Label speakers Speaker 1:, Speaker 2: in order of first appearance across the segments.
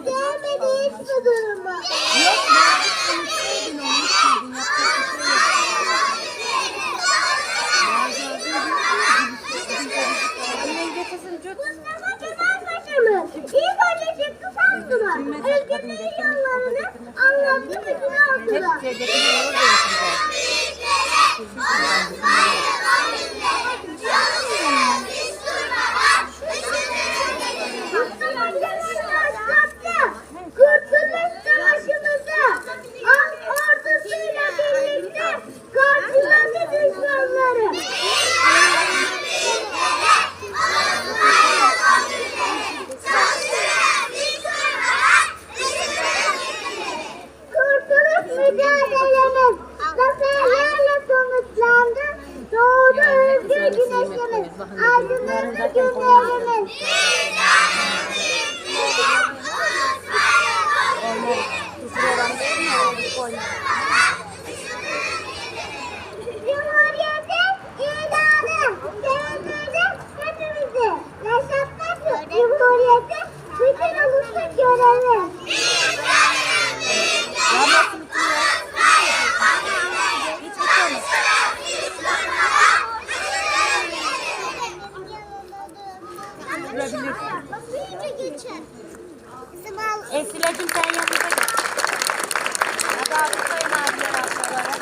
Speaker 1: Gelmedi hiç budurumu.
Speaker 2: Yok ya. Unutsaydın onu. Unutsaydın. Yapacak bir şey yok. Anneyi getirsin çok.
Speaker 1: Mustafa Kemal Paşa'mız. İlk önce Şıkkı Samsun'a. Ülkemizin
Speaker 2: yollarını
Speaker 1: anlattı bütün altına.
Speaker 2: Hepsi getirsin. Hepsi getirsin.
Speaker 1: mücadelenin zaferlerle sonuçlandı. Doğuda özgür güneşimiz,
Speaker 2: aydınlandı günlerimiz.
Speaker 1: Cumhuriyetin ilanı sevdirdi hepimizi. Yaşatmak Cumhuriyeti bütün ulusun görevi.
Speaker 2: sürebilir.
Speaker 1: Büyüyünce geçer.
Speaker 2: Esile'cim sen yanımda geç. Hadi alkışlayın abiler ablalara.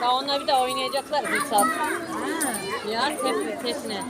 Speaker 2: Daha onlar bir de oynayacaklar bir saat. Ya tepki tepine.